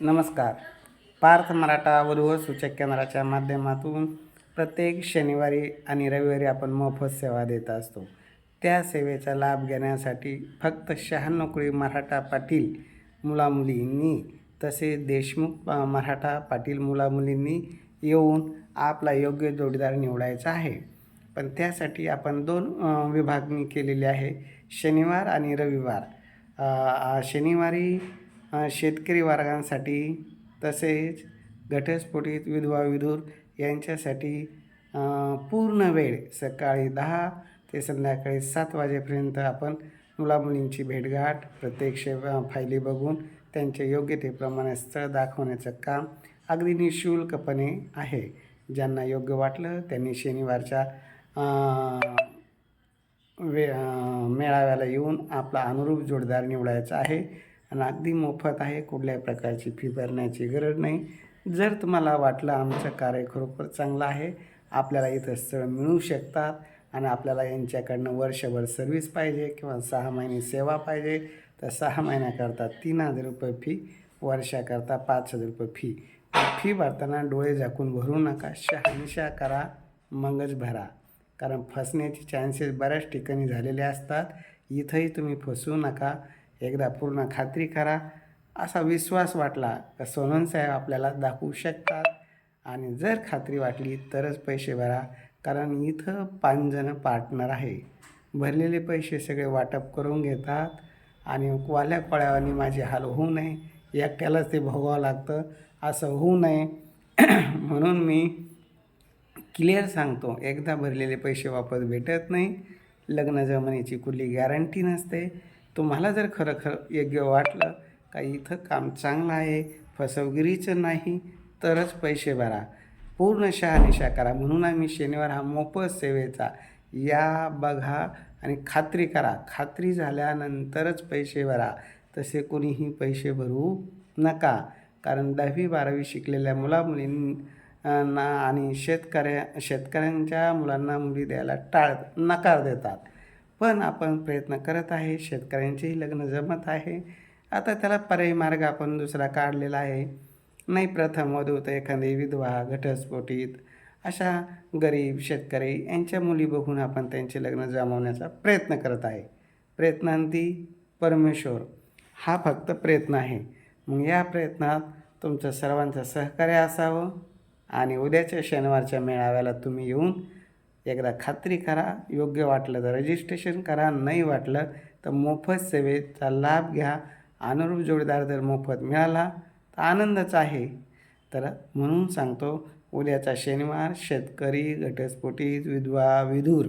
नमस्कार. पार्थ मराठा वधू सूचक केंद्राच्या माध्यमातून प्रत्येक शनिवारी आणि रविवारी आपण मोफत सेवा देत असतो. त्या सेवेचा लाभ घेण्यासाठी फक्त शहाण्णव कुळी मराठा पाटील मुलामुलींनी तसेच देशमुख मराठा पाटील मुलामुलींनी येऊन आपला योग्य जोडीदार निवडायचा आहे. पण त्यासाठी आपण दोन विभागणी केलेली आहे. शनिवार आणि रविवार. शनिवारी शेतकरी वर्गांसाठी तसेच घटस्फोटित विधवा विधूर यांच्यासाठी पूर्ण वेळ सकाळी दहा ते संध्याकाळी सात वाजेपर्यंत आपण मुलामुलींची भेटगाठ प्रत्यक्ष फायली बघून त्यांच्या योग्यतेप्रमाणे स्थळ दाखवण्याचं काम अगदी निशुल्कपणे आहे. ज्यांना योग्य वाटलं त्यांनी शनिवारच्या वे मेळाव्याला येऊन आपला अनुरूप जोडदार निवडायचा आहे. आणि अगदी मोफत आहे कुठल्याही प्रकारची फी भरण्याची गरज नाही. जर तुम्हाला वाटलं आमचं कार्य खरोखर चांगलं आहे आपल्याला इथं स्थळ मिळू शकतात आणि आपल्याला यांच्याकडनं वर्षभर सर्व्हिस पाहिजे किंवा सहा महिने सेवा पाहिजे तर सहा महिन्याकरता तीन हजार रुपये फी वर्षाकरता पाच हजार रुपये फी फी भरताना डोळे झाकून भरू नका शहानिशा करा मगच भरा. कारण फसण्याचे चान्सेस बऱ्याच ठिकाणी झालेले असतात. इथंही तुम्ही फसवू नका. एकदा पूर्ण खात्री करा. असा विश्वास वाटला तर सोनन साहेब आपल्याला दाखवू शकतात. आणि जर खात्री वाटली तरच पैसे भरा कारण इथं पाचजणं पार्टनर आहे. भरलेले पैसे सगळे वाटप करून घेतात. आणि वाल्या कोळ्यावानी माझे हाल होऊ नये. एकट्यालाच ते भोगावं लागतं. असं होऊ नये. म्हणून मी क्लिअर सांगतो एकदा भरलेले पैसे वापस भेटत नाही. लग्न जमण्याची कुठली गॅरंटी नसते. तुम्हाला जर खरं खरं योग्य वाटलं का इथं काम चांगलं आहे फसवगिरीचं नाही तरच पैसे भरा. पूर्ण शहानिशा करा. म्हणून आम्ही शनिवार हा मोफत सेवेचा या बघा आणि खात्री करा. खात्री झाल्यानंतरच पैसे भरा. तसे कोणीही पैसे भरू नका. कारण दहावी बारावी शिकलेल्या मुलामुलींना आणि शेतकऱ्या शेतकऱ्यांच्या मुलांना मुली द्यायला टाळ नकार देतात. पण आपण प्रयत्न करत आहे. शेतकऱ्यांचेही लग्न जमत आहे. आता त्याला पर्यायी मार्ग आपण दुसरा काढलेला आहे. नाही प्रथम वधू तर एखादी विधवा घटस्फोटीत अशा गरीब शेतकरी यांच्या मुली बघून आपण त्यांचे लग्न जमवण्याचा प्रयत्न करत आहे. प्रयत्नांती परमेश्वर हा फक्त प्रयत्न आहे. मग या प्रयत्नात तुमचं सर्वांचं सहकार्य असावं आणि उद्याच्या शनिवारच्या मेळाव्याला तुम्ही येऊन एकदा खात्री करा योग्य वाटलं तर. रजिस्ट्रेशन करा नाही वाटलं तर मोफत सेवेचा लाभ घ्या. अनुरूप जोडीदार जर मोफत मिळाला तर आनंदच आहे. तर म्हणून सांगतो उद्याचा शनिवार शेतकरी घटस्फोटित विधवा विधूर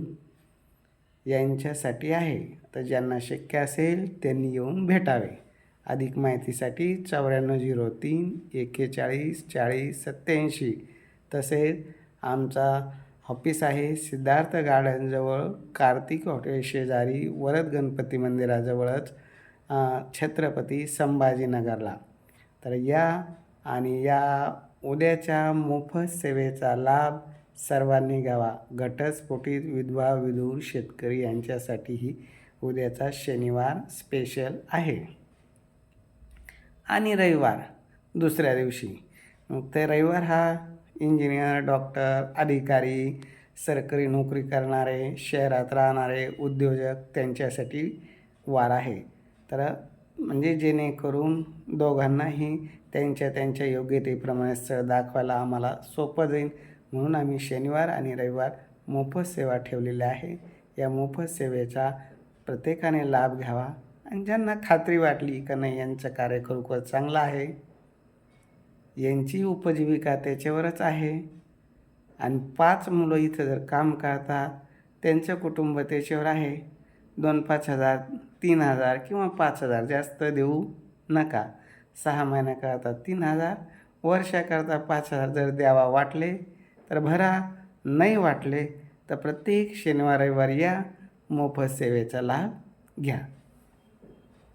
यांच्यासाठी आहे. तर ज्यांना शक्य असेल त्यांनी येऊन भेटावे. अधिक माहितीसाठी चौऱ्याण्णव झिरो तीन एक्केचाळीस चाळीस सत्याऐंशी तसेच आमचा ऑफिस आहे. सिद्धार्थ गार्डनजवळ कार्तिक हॉटेल शेजारी वरद गणपती मंदिराजवळच छत्रपती संभाजीनगरला. तर या आणि या उद्याच्या मोफत सेवेचा लाभ सर्वांनी घ्यावा. घटस्फोटीत विधवा विधूर शेतकरी यांच्यासाठीही उद्याचा शनिवार स्पेशल आहे. आणि रविवार दुसऱ्या दिवशी. मग ते रविवार हा इंजिनियर डॉक्टर अधिकारी सरकारी नोकरी करणारे शहरात राहणारे उद्योजक त्यांच्यासाठी वार आहे. तर म्हणजे जेणेकरून दोघांनाही त्यांच्या त्यांच्या योग्यतेप्रमाणे स्थळ दाखवायला आम्हाला सोपं जाईल. म्हणून आम्ही शनिवार आणि रविवार मोफत सेवा ठेवलेल्या आहे. या मोफत सेवेचा प्रत्येकाने लाभ घ्यावा आणि ज्यांना खात्री वाटली का नाही यांचं कार्य खरोखर चांगलं आहे. यांची उपजीविका त्याच्यावरच आहे. आणि पाच मुलं इथं जर काम करतात त्यांचं कुटुंब त्याच्यावर आहे. दोन पाच हजार तीन हजार किंवा पाच हजार जास्त देऊ नका. सहा महिन्याकरता तीन हजार. वर्षाकरता पाच हजार जर द्यावा वाटले तर भरा. नाही वाटले तर प्रत्येक शनिवार रविवार या मोफत सेवेचा लाभ घ्या.